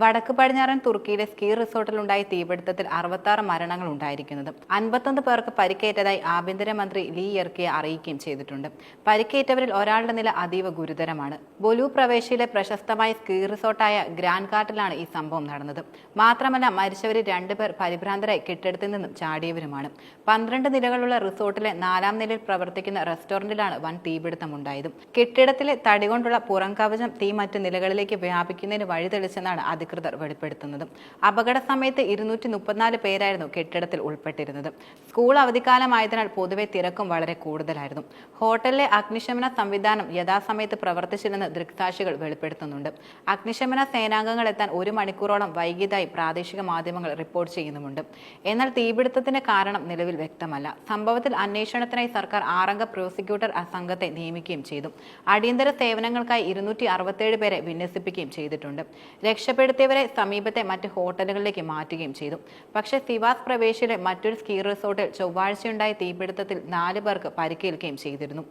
വടക്ക് പടിഞ്ഞാറൻ തുർക്കിയിലെ സ്കീ റിസോർട്ടിലുണ്ടായ തീപിടുത്തത്തിൽ അറുപത്താറ് മരണങ്ങൾ ഉണ്ടായിരിക്കുന്നത്. അൻപത്തൊന്ന് പേർക്ക് പരിക്കേറ്റതായി ആഭ്യന്തരമന്ത്രി ലീ എർക്കിയെ അറിയിക്കുകയും ചെയ്തിട്ടുണ്ട്. പരിക്കേറ്റവരിൽ ഒരാളുടെ നില അതീവ ഗുരുതരമാണ്. ബൊലു പ്രവേശിയിലെ പ്രശസ്തമായ സ്കീ റിസോർട്ടായ ഗ്രാൻഡ് കാട്ടിലാണ് ഈ സംഭവം നടന്നത്. മാത്രമല്ല മരിച്ചവരിൽ രണ്ടുപേർ പരിഭ്രാന്തരായി കെട്ടിടത്തിൽ നിന്നും ചാടിയവരുമാണ്. പന്ത്രണ്ട് നിലകളുള്ള റിസോർട്ടിലെ നാലാം നിലയിൽ പ്രവർത്തിക്കുന്ന റെസ്റ്റോറന്റിലാണ് വൻ തീപിടുത്തമുണ്ടായത്. കെട്ടിടത്തിലെ തടികൊണ്ടുള്ള പുറം കവചം തീ മറ്റ് നിലകളിലേക്ക് വ്യാപിക്കുന്നതിന് വഴിതെളിച്ചെന്നാണ് അധികൃതർ വെളിപ്പെടുത്തുന്നത് അപകട സമയത്ത് ഇരുന്നൂറ്റി മുപ്പത്തിനാല് പേരായിരുന്നു കെട്ടിടത്തിൽ ഉൾപ്പെട്ടിരുന്നത്. സ്കൂൾ അവധിക്കാലമായതിനാൽ പൊതുവെ തിരക്കും വളരെ കൂടുതലായിരുന്നു. ഹോട്ടലിലെ അഗ്നിശമന സംവിധാനം യഥാസമയത്ത് പ്രവർത്തിച്ചില്ലെന്ന് ദൃക്സാക്ഷികൾ വെളിപ്പെടുത്തുന്നുണ്ട്. അഗ്നിശമന സേനാംഗങ്ങൾ എത്താൻ ഒരു മണിക്കൂറോളം വൈകിയതായി പ്രാദേശിക മാധ്യമങ്ങൾ റിപ്പോർട്ട് ചെയ്യുന്നുമുണ്ട്. എന്നാൽ തീപിടുത്തത്തിന്റെ കാരണം നിലവിൽ വ്യക്തമല്ല. സംഭവത്തിൽ അന്വേഷണത്തിനായി സർക്കാർ ആറംഗ പ്രോസിക്യൂട്ടർ സംഘത്തെ നിയമിക്കുകയും ചെയ്തു. അടിയന്തര സേവനങ്ങൾക്കായി ഇരുന്നൂറ്റി അറുപത്തേഴ് പേരെ വിന്യസിപ്പിക്കുകയും ചെയ്തിട്ടുണ്ട്. രക്ഷപ്പെടുത്തിയവരെ സമീപത്തെ മറ്റ് ഹോട്ടലുകളിലേക്ക് മാറ്റുകയും ചെയ്തു. പക്ഷേ സിവാസ് പ്രവേശിയിലെ മറ്റൊരു സ്കീ റിസോർട്ടിൽ ചൊവ്വാഴ്ചയുണ്ടായ തീപിടുത്തത്തിൽ നാല് പേർക്ക് പരിക്കേൽക്കുകയും ചെയ്തിരുന്നു.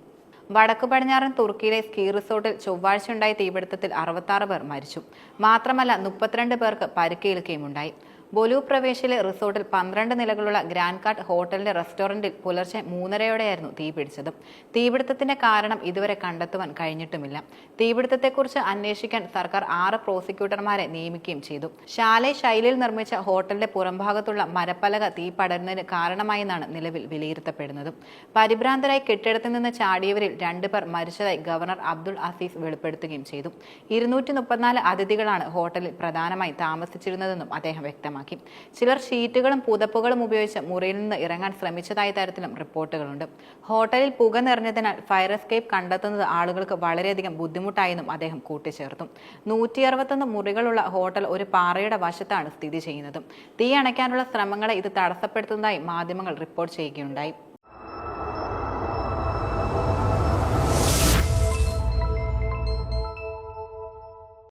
വടക്കു പടിഞ്ഞാറൻ തുർക്കിയിലെ സ്കീ റിസോർട്ടിൽ ചൊവ്വാഴ്ചയുണ്ടായ തീപിടുത്തത്തിൽ അറുപത്താറ് പേർ മരിച്ചു. മാത്രമല്ല മുപ്പത്തിരണ്ട് പേർക്ക് പരിക്കേൽക്കുകയും ഉണ്ടായി ബൊലു പ്രവേശിലെ റിസോർട്ടിൽ പന്ത്രണ്ട് നിലകളുള്ള ഗ്രാൻഡ് കാട്ട് ഹോട്ടലിന്റെ റെസ്റ്റോറന്റിൽ പുലർച്ചെ മൂന്നരയോടെയായിരുന്നു തീപിടിച്ചത് തീപിടുത്തത്തിന്റെ കാരണം ഇതുവരെ കണ്ടെത്തുവാൻ കഴിഞ്ഞിട്ടുമില്ല. തീപിടുത്തത്തെക്കുറിച്ച് അന്വേഷിക്കാൻ സർക്കാർ ആറ് പ്രോസിക്യൂട്ടർമാരെ നിയമിക്കുകയും ചെയ്തു. ശാലെ ശൈലിയിൽ നിർമ്മിച്ച ഹോട്ടലിന്റെ പുറംഭാഗത്തുള്ള മരപ്പലക തീ പടരുന്നതിന് കാരണമായെന്നാണ് നിലവിൽ വിലയിരുത്തപ്പെടുന്നത്. പരിഭ്രാന്തരായി കെട്ടിടത്തിൽ നിന്ന് ചാടിയവരിൽ രണ്ടുപേർ മരിച്ചതായി ഗവർണർ അബ്ദുൾ അസീസ് വെളിപ്പെടുത്തുകയും ചെയ്തു. ഇരുന്നൂറ്റി മുപ്പത്തിനാല് അതിഥികളാണ് ഹോട്ടലിൽ പ്രധാനമായി താമസിച്ചിരുന്നതെന്നും അദ്ദേഹം വ്യക്തമാക്കി. ചിലർ ഷീറ്റുകളും പുതപ്പുകളും ഉപയോഗിച്ച് മുറിയിൽ നിന്ന് ഇറങ്ങാൻ ശ്രമിച്ചതായ തരത്തിലും റിപ്പോർട്ടുകളുണ്ട്. ഹോട്ടലിൽ പുക നിറഞ്ഞതിനാൽ ഫയർ എസ്കേപ്പ് കണ്ടെത്തുന്നത് ആളുകൾക്ക് വളരെയധികം ബുദ്ധിമുട്ടായെന്നും അദ്ദേഹം കൂട്ടിച്ചേർത്തു. നൂറ്റി അറുപത്തൊന്ന് മുറികളുള്ള ഹോട്ടൽ ഒരു പാറയുടെ വശത്താണ് സ്ഥിതി ചെയ്യുന്നത്. തീ അണയ്ക്കാനുള്ള ശ്രമങ്ങളെ ഇത് തടസ്സപ്പെടുത്തുന്നതായി മാധ്യമങ്ങൾ റിപ്പോർട്ട് ചെയ്യുകയുണ്ടായി.